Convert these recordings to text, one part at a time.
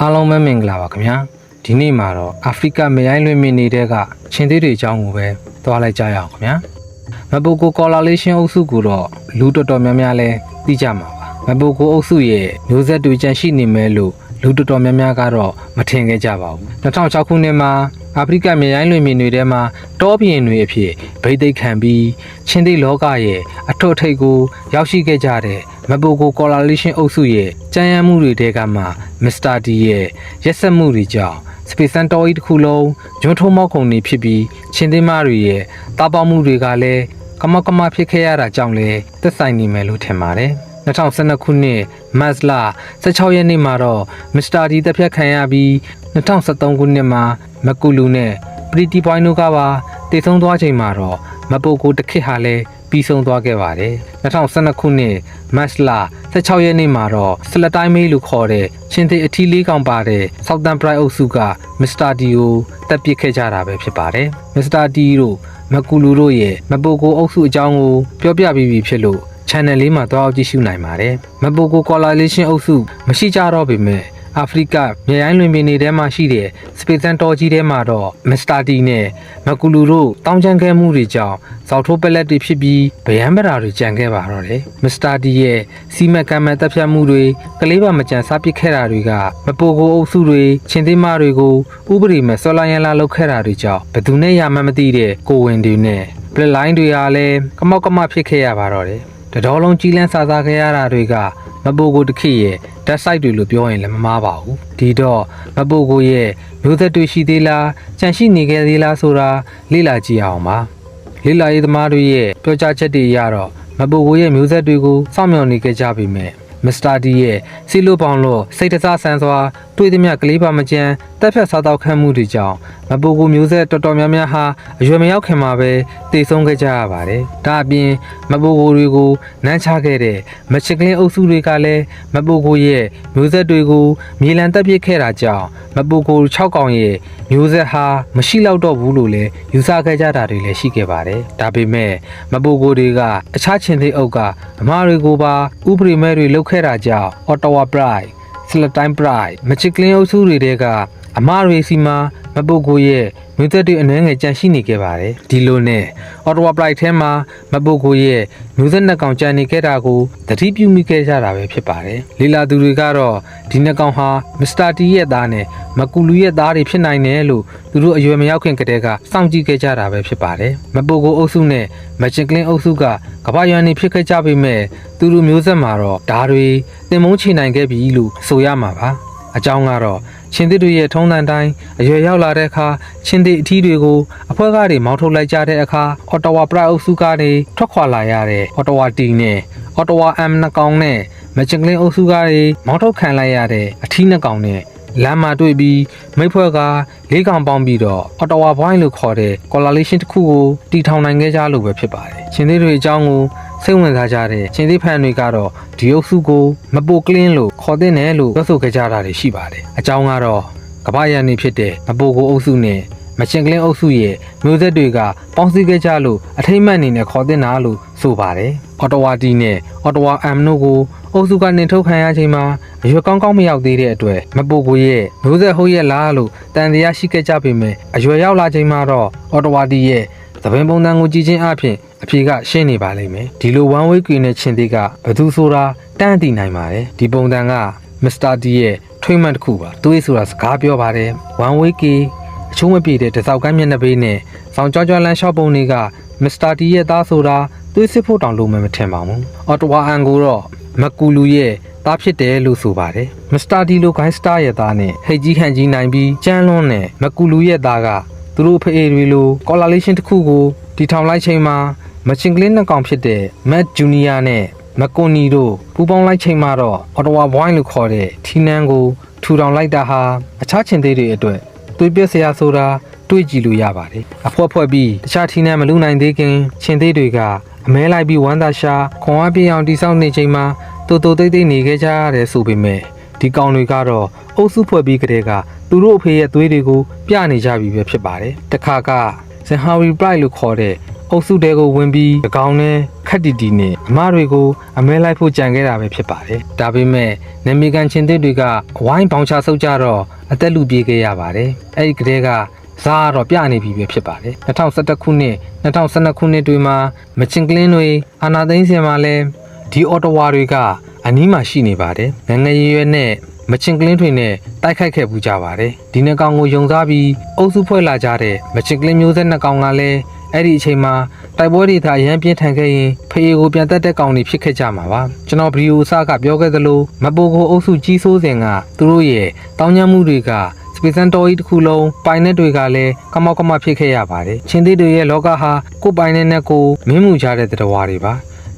အားလုံးပဲမင်္ဂလာပါခင်ဗျာဒီနေ့မှာတော့အာဖရိကမရိုင်းလွင်မင်းနေတဲ့ကချင်းသေးတွေအကြောင်းကိုပဲသွားလိုက်ကြရအောင်ခင်ဗျာမဘိုကိုကော်လာလေးရှင်းအုပ်စုကိုတော့လူတော်တော်များများလဲသိကြမှာပါမဘိုကိုအုပ်စုရဲ့မျိုးဆက်တွေကြန့်ရှိနေမယ်လို့လူတော်တော်များများကတော့မထင်ခဲ့ကြပါဘူး2006ခုနှစ်မှာအာဖရိကမြေရိုင်းလွင်မြေတွေထဲမှာတောပြင်တွေအဖြစ်ဗိသိက်ခံပြီးချင်းသေးလောကရဲ့အထွတ်အထိပ်ကိုရောက်ရှိခဲ့ကြတဲ့ မဘိုကိုကော်လာလေးရှင်းအုပ်စုရဲ့ကြမ်းရမ်းမှုတွေတဲကမှမစ္စတာဒီရဲ့ရက်စက်မှုတွေကြောင့်စပေစန်တော်ကြီးတစ်ခုလုံးဂျွန်းထုံးမောက်ခုံတွေဖြစ်ပြီးချင်းသေးမတွေရဲ့တာပေါမှုတွေကလည်းကမကမဖြစ်ခဲ့ရတာကြောင့်လဲသက်ဆိုင်နေမယ်လို့ထင်ပါတယ်2012ခုနှစ်မတ်လ16ရက်နေ့မှာတော့မစ္စတာဒီတက်ဖြတ်ခံရပြီး2013ခုနှစ်မှာမကူလူနဲ့ပရီတီပွိုင်းတို့ကပါတည်ဆုံသွားချိန်မှာတော့မပုတ်ကိုတစ်ခစ်ဟာလဲပြီးဆုံးသွားခဲ့ပါတယ်2012ခုနှစ် မတ်လ16ရက်နေ့မှာတော့စလက်တိုင်းမေးလို့ခေါ်တဲ့ချင်းသေးအထီးလေးကောင်ပါတဲ့ Southern Pride အုပ်စုကမစ္စတာဒီကိုတပ်ပစ်ခဲ့ကြတာပဲဖြစ်ပါတယ်မစ္စတာဒီတို့မကူလူတို့ရဲ့မပုတ်ကိုအုပ်စုအကြောင်းကိုပြောပြပြီးပြီဖြစ်လို့ channel လေးမှာသွားအောင်ကြည့်ရှုနိုင်ပါတယ်။မပိုကို correlation အုပ်စုမရှိကြတော့ပေမဲ့ အာဖရိကမြေရိုင်းလွင်ပင်တွေထဲမှာရှိတဲ့စပေစန်တော်ကြီးထဲမှာတော့မစ္စတာတီနဲ့မကူလူတို့တောင်းချမ်းခဲ့မှုတွေကြောင့်ဇောက်ထိုးပလက်တွေဖြစ်ပြီးဗယံပရာတွေကြံခဲ့ပါတော့တယ်။မစ္စတာတီရဲ့စီမံကံမန်တပ်ဖြတ်မှုတွေကလေးပါမကြံစားပစ်ခဲ့တာတွေကမပိုကိုအုပ်စုတွေချင်းသေးမတွေကိုဥပဒေမဲ့ဆွဲလာရန်လာလုပ်ခဲ့တာတွေကြောင့်ဘယ်သူနဲ့ရမှန်းမသိတဲ့ကိုဝင်တွေနဲ့ပလက်လိုင်းတွေကလည်းကမောက်ကမဖြစ်ခဲ့ရပါတော့တယ်။တတော်လုံးကြီးလန်းစားစားခဲ့ရတာတွေက မပိုကိုတစ်ခေတ်ရဲ့ဓာတ်ဆိုင်တွေလို့ပြောရင်လည်းမမှားပါဘူးဒီတော့မပိုကိုရဲ့မျိုးသက်တွေရှိသေးလားကြံရှိနေခဲ့သေးလားဆိုတာလေ့လာကြည့်အောင်ပါလေ့လာရေးသမားတွေရဲ့ပြောကြားချက်တွေအရတော့မပိုကိုရဲ့မျိုးဆက်တွေကိုစောင့်မျှော်နေခဲ့ကြပြီမဲ့ မစ္စတာဒီရဲ့စီလိုပေါင်လို့စိတ်တစားဆန်းစွာတွေးသမျှကလေးပါမကျန်တက်ဖြတ်စားတော့ခတ်မှုတွေကြောင့်မပူကူမျိုးဆက်တော်တော်များများဟာအရွယ်မရောက်ခင်မှာပဲတည်ဆုံးခဲ့ကြရပါတယ်။ဒါအပြင်မပူကူတွေကိုနမ်းချခဲ့တဲ့မချစ်ကလင်းအုပ်စုတွေကလည်းမပူကူရဲ့မျိုးဆက်တွေကိုမြေလံတက်ပစ်ခဲ့တာကြောင့်မပူကူ6កောင်ရဲ့မျိုးဆက်ဟာမရှိတော့တော့ဘူးလို့လည်းယူဆခဲ့ကြတာတွေလည်းရှိခဲ့ပါတယ်။ဒါပေမဲ့မပူကူတွေကအခြားချင်းသေးအုပ်ကအမားတွေကိုပါဥပဒေမဲ့တွေလုပ်ခဲ့တာကြောင့် Ottawa Pride စလတိုင်းပရိုက်မချစ်ကလင်းအုပ်စုတွေတဲကအမရေစီမာ မပုတ်ကိုရဲ့မြို့သက်တွေအနှဲငယ်ကြန့်ရှိနေခဲ့ပါတယ်ဒီလိုနဲ့အော်တိုဝါပရိုက်ထဲမှာမပုတ်ကိုရဲ့မြို့သက်နှစ်ကောင်ကြံနေခဲ့တာကိုတတိပြုမိခဲ့ကြတာပဲဖြစ်ပါတယ်လီလာသူတွေကတော့ဒီနှစ်ကောင်ဟာမစ္စတာတီရဲ့သားနဲ့မကူလူရဲ့သားတွေဖြစ်နိုင်တယ်လို့သူတို့အရွယ်မရောက်ခင်ကတည်းကစောင့်ကြည့်ခဲ့ကြတာပဲဖြစ်ပါတယ်မပုတ်ကိုအုပ်စုနဲ့မချစ်ကလင်းအုပ်စုကကမ္ဘာရွံနေဖြစ်ခဲ့ကြပေမဲ့သူတို့မျိုးဆက်မှာတော့ဓာတွေတင်မုန်းချနိုင်ခဲ့ပြီလို့ဆိုရမှာပါအကြောင်းကတော့ ချင်းသစ်တွေရဲ့ထုံးတန်တိုင်းအရွယ်ရောက်လာတဲ့အခါချင်းသစ်အထီးတွေကိုအဖွဲ့ကားတွေမောင်းထုတ်လိုက်ကြတဲ့အခါအော်တိုဝါပရိုက်အုပ်စုကနေထွက်ခွာလာရတဲ့အော်တိုဝါတီနဲ့အော်တိုဝါအမ်နှစ်ကောင်နဲ့မချင်ကလင်းအုပ်စုကားတွေမောင်းထုတ်ခံလိုက်ရတဲ့အထီးနှစ်ကောင်နဲ့လမ်းမှာတွေ့ပြီးမိတ်ဖွဲ့ကလေးကောင်ပေါင်းပြီးတော့အော်တိုဝါဘွိုင်းလို့ခေါ်တဲ့ coalition တစ်ခုကိုတီထောင်နိုင်ခဲ့ကြလို့ပဲဖြစ်ပါတယ်။ချင်းသေးတွေအကြောင်းကို စိတ်ဝင်စားကြတဲ့ချင်းသေးဖန်တွေကတော့ဒီအုပ်စုကိုမပိုကလင်းလို့ခေါ်တဲ့နယ်လို့ပြောဆိုခဲ့ကြတာတွေရှိပါတယ်။အကြောင်းကတော့ကမ္ဘာရန်နေဖြစ်တဲ့မပိုကိုအုပ်စုနဲ့မချင်ကလင်းအုပ်စုရဲ့မျိုးဆက်တွေကပေါင်းစည်းခဲ့ကြလို့အထိမ့်မှန်နေနဲ့ခေါ်တဲ့နာလို့ဆိုပါတယ်။အော်တိုဝါတီနဲ့အော်တိုဝါအမ်နိုကိုအုပ်စုကနှင်ထုတ်ခံရချိန်မှာအရွယ်ကောင်းကောင်းမရောက်သေးတဲ့အတွက်မပိုကိုရဲ့မျိုးဆက်ဟုတ်ရဲ့လားလို့တန်တရားရှိခဲ့ကြပေမဲ့အရွယ်ရောက်လာချိန်မှာတော့အော်တိုဝါတီရဲ့ သပင်ပုံစံကိုကြည့်ချင်းအပြင်အဖြေကရှင်းနေပါလိမ့်မယ်ဒီလို one way ကွေနဲ့ချင်းသေးကဘယ်သူဆိုတာတန်းတည်နိုင်ပါတယ်ဒီပုံစံကမစ္စတာဒီရဲ့ထွေးမှန်တစ်ခုပါသူ့ဆိုတာစကားပြောပါတယ် one way ကွေအချိုးမပြေတဲ့တစောက်ကမ်းမျက်နှာပေးနဲ့ဆောင်းကြောကြောလန်းရှော့ပုံတွေကမစ္စတာဒီရဲ့သားဆိုတာသွေးစစ်ဖို့တောင်လို့မမထင်ပါဘူးအော်တိုဝါအန်ကိုတော့မကူလူရဲ့သားဖြစ်တယ်လို့ဆိုပါတယ်မစ္စတာဒီလိုဂိုင်းစတာရဲ့သားနဲ့ဟိတ်ကြီးဟန်ကြီးနိုင်ပြီးကြမ်းလွန်းနဲ့မကူလူရဲ့သားက သူတို့ဖေးတွေလိုကော်လာလေးရှင်းတစ်ခုကိုတီထောင်လိုက်ချိန်မှာမချင်ကလင်းနှစ်ကောင်ဖြစ်တဲ့မက်ဂျူနီယာနဲ့မကွန်နီတို့ပူပေါင်းလိုက်ချိန်မှာတော့အော်တိုဝါဘွိုင်းလို့ခေါ်တဲ့ထီနန်းကိုထူထောင်လိုက်တာဟာအခြားချင်သေးတွေအတွက်သွေးပြက်စရာဆိုတာတွေးကြည့်လို့ရပါတယ်အဖွဲဖွဲပြီးတခြားထီနန်းမလူနိုင်သေးခင်ချင်သေးတွေကအမဲလိုက်ပြီးဝမ်းသာရှာခွန်အားပြင်းအောင်တိဆောက်နေချိန်မှာတူတူတိတ်တိတ်နေခဲ့ကြရတယ်ဆိုပေမဲ့ ဒီကောင်တွေကတော့အုပ်စုဖွဲ့ပြီးကတည်းကသူတို့အဖေရဲ့သွေးတွေကိုပြနေကြပြီပဲဖြစ်ပါတယ်တခါကဇန်ဟာရီပရိုက်လို့ခေါ်တဲ့အုပ်စုတဲကိုဝင်ပြီးတကောင်နဲ့ခက်တီတီနဲ့အမတွေကိုအမဲလိုက်ဖို့ကြံခဲ့တာပဲဖြစ်ပါတယ်ဒါပေမဲ့နေမီကန်ချင်းသစ်တွေကဝိုင်းပေါင်ချဆုပ်ကြတော့အသက်လူပြေးခဲ့ရပါတယ်အဲ့ဒီကလေးကဇာကတော့ပြနေပြီပဲဖြစ်ပါတယ်2011ခုနှစ်2012ခုနှစ်တွေမှာမချင်ကလင်းတွေအာနာသိန်းစင်မှာလဲဒီအော်တိုဝါတွေက အနီးမှာရှိနေပါတယ်ငငယ်ရွယ်ရွယ်နဲ့မချင်ကလင်းတွေနဲ့တိုက်ခိုက်ခဲ့ပူကြပါတယ်ဒီနှစ်ကောင်ကိုယုံစားပြီးအုပ်စုဖွဲ့လာကြတဲ့မချင်ကလင်းမျိုးဆက်နှစ်ကောင်ကလည်းအဲ့ဒီအချိန်မှာတိုက်ပွဲတွေသာအရန်ပြင်းထန်ခဲ့ရင်ဖေးကိုပြန်တက်တဲ့ကောင်တွေဖြစ်ခဲ့ကြမှာပါကျွန်တော်ဗီဒီယိုအစကပြောခဲ့သလိုမပိုကိုအုပ်စုကြီးစိုးစဉ်ကသူတို့ရဲ့တောင်းညမှုတွေကစပီစန်တော်ကြီးတစ်ခုလုံးပိုင်နဲ့တွေကလည်းကမောက်ကမဖြစ်ခဲ့ရပါတယ်ချင်းသေးတွေရဲ့လောကဟာကိုယ်ပိုင်နဲ့နဲ့ကိုမင်းမှုကြတဲ့တတော်တွေပါ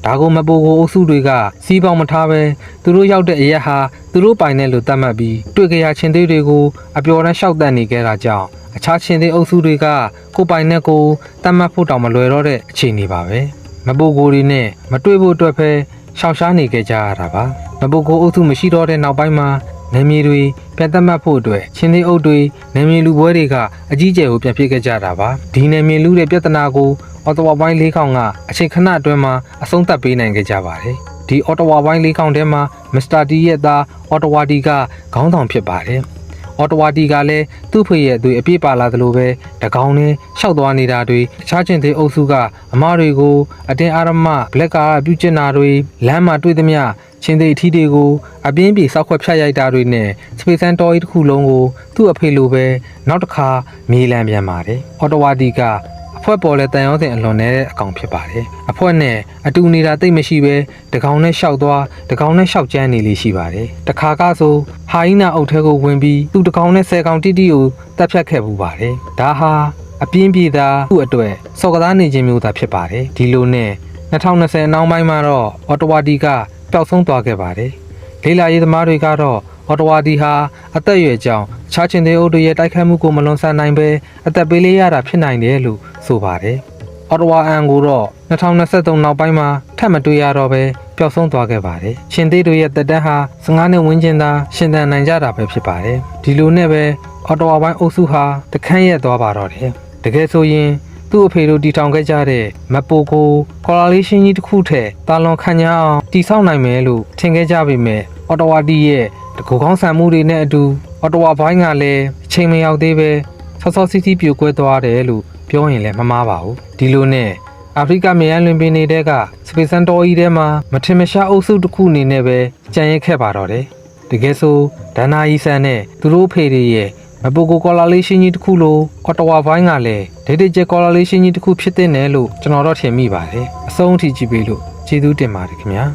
ဒါကိုမပိုကိုအုပ်စုတွေကစီးပေါင်မထားပဲသူတို့ရောက်တဲ့အရက်ဟာသူတို့ပိုင်နဲ့လို့သတ်မှတ်ပြီးတွေ့ကြရချင်းသေးတွေကိုအပျော်တမ်းရှောက်တတ်နေကြတာကြောင့်အခြားချင်းသေးအုပ်စုတွေကကိုယ်ပိုင်နဲ့ကိုသတ်မှတ်ဖို့တောင်မလွယ်တော့တဲ့အခြေအနေပါပဲမပိုကိုတွေနဲ့မတွေ့ဖို့အတွက်ပဲရှောင်ရှားနေကြကြရတာပါမပိုကိုအုပ်စုမရှိတော့တဲ့နောက်ပိုင်းမှာနေမြေတွေပြန်သက်မှတ်ဖို့အတွက်ချင်းသေးအုပ်တွေနေမြေလူပွဲတွေကအကြီးကျယ်ကိုပြန်ဖြစ်ခဲ့ကြတာပါဒီနေမြေလူတဲ့ပြဿနာကို အော်တိုဝါပိုင်းလေးခေါင်ကအချိန်ခဏအတွင်းမှာအဆုံးသတ်ပေးနိုင်ခဲ့ကြပါတယ်ဒီအော်တိုဝါပိုင်းလေးခေါင်ထဲမှာမစ္စတာတီရဲ့သားအော်တိုဝါတီကခေါင်းဆောင်ဖြစ်ပါတယ်အော်တိုဝါတီကလည်းသူ့ဖေရဲ့အသွေးအပြည့်ပါလာသလိုပဲတကောင်နဲ့ရှောက်သွားနေတာတွေအခြားချင်းသေးအုပ်စုကအမတွေကိုအတင်းအာရမဘလက်ကာပြုတ်ကျင်တာတွေလမ်းမှာတွေ့သမျှချင်းသေးအထီးတွေကိုအပြင်းပြေစောက်ခွက်ဖြတ်ရိုက်တာတွေနဲ့စပေစန်တော်ကြီးတစ်ခုလုံးကိုသူ့အဖေလိုပဲနောက်တစ်ခါမြေလံပြန်ပါတယ်အော်တိုဝါတီကအ ဖွဲပေါ်လဲတန်ရောစင်အလွန်နဲ့အကောင်ဖြစ်ပါတယ်အဖွဲနဲ့အတူနေတာတိတ်မရှိပဲတကောင်နဲ့ရှောက်သွားတကောင်နဲ့ရှောက်ကျန်းနေလေးရှိပါတယ်တခါကဆိုဟာအီနာအုပ်ထဲကိုဝင်ပြီးသူ့တကောင်နဲ့ဆယ်ကောင်တိတိကိုတပ်ဖြတ်ခဲ့ပူပါတယ်ဒါဟာအပြင်းပြေသာသူ့အတွက်စော်ကစားနေခြင်းမျိုးသာဖြစ်ပါတယ်ဒီလိုနဲ့2020နောက်ပိုင်းမှာတော့အော်တိုဝါတီကပျောက်ဆုံးသွားခဲ့ပါတယ်လေးလာရေးသမားတွေကတော့အော်တိုဝါတီဟာအသက်အရွယ်ကြောင့်ခြားချင်တဲ့အုပ်တွေရဲ့တိုက်ခိုက်မှုကိုမလွန်ဆန်နိုင်ပဲအသက်ပေးလေးရတာဖြစ်နိုင်တယ်လို့ ဆိုပါတယ်။အော်တိုဝါအန်ကိုတော့2023နောက်ပိုင်းမှာထပ်မတွေ့ရတော့ပဲပျောက်ဆုံးသွားခဲ့ပါတယ်။ရှင်သေးတို့ရဲ့တက်တန်းဟာ15နှစ်ဝန်းကျင်သာရှင်သန်နိုင်ကြတာပဲဖြစ်ပါတယ်။ဒီလိုနဲ့ပဲအော်တိုဝါပိုင်းအုပ်စုဟာတခန့်ရက်သွားပါတော့တယ်။တကယ်ဆိုရင်သူ့အဖေတို့တီထောင်ခဲ့ကြတဲ့မပိုကိုကော်လာလေးရှင်းကြီးတစ်ခုထက်တာလွန်ခံညာအောင်တီဆောက်နိုင်မယ်လို့ထင်ခဲ့ကြပေမဲ့အော်တိုဝါတီရဲ့တကူကောင်းဆန်မှုတွေနဲ့အတူအော်တိုဝါဘိုင်းကလည်းအချိန်မရောက်သေးပဲဆော့ဆော့စီစီပြိုကွဲသွားတယ်လို့ ပြောရင်လည်းမမှားပါဘူးဒီလိုနဲ့အာဖရိကမြေယမ်းလွင်ပင်နေတဲ့ကစပေစန်တော်ကြီးထဲမှာမထင်မရှားအုပ်စုတစ်ခုအနေနဲ့ပဲကြံရက်ခဲ့ပါတော့တယ်တကယ်ဆိုဒန္နာကြီးဆန်နဲ့သူတို့ဖေတွေရဲ့မပိုကိုကော်လာလေးရှင်းကြီးတစ်ခုလိုအော်တိုဝါဘိုင်းကလည်းဒေဒစ်ကျကော်လာလေးရှင်းကြီးတစ်ခုဖြစ်တဲ့နယ်လို့ကျွန်တော်တော့ထင်မိပါတယ်အဆုံးအထိကြည့်ပေးလို့ကျေးဇူးတင်ပါတယ်ခင်ဗျာ